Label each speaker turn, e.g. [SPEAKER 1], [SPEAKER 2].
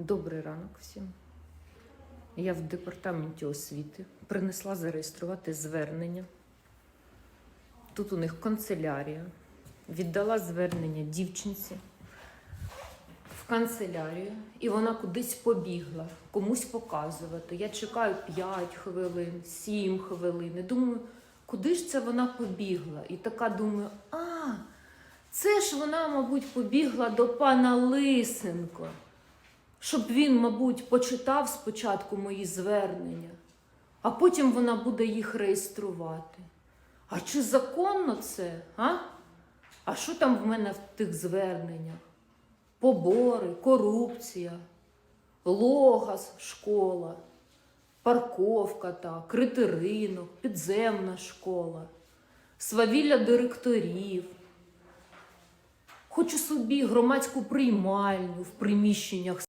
[SPEAKER 1] Добрий ранок всім. Я в департаменті освіти принесла зареєструвати звернення. Тут у них канцелярія. Віддала звернення дівчинці в канцелярію, і вона кудись побігла, комусь показувати. Я чекаю 5 хвилин, 7 хвилин. І думаю, куди ж це вона побігла? І така думаю, а, це ж вона, мабуть, побігла до пана Лисенко щоб він, мабуть, почитав спочатку мої звернення, а потім вона буде їх реєструвати. А чи законно це? А? А що там в мене в тих зверненнях? Побори, корупція, логас, школа, парковка та, критий підземна школа, свавілля директорів. Хочу собі громадську приймальню в приміщеннях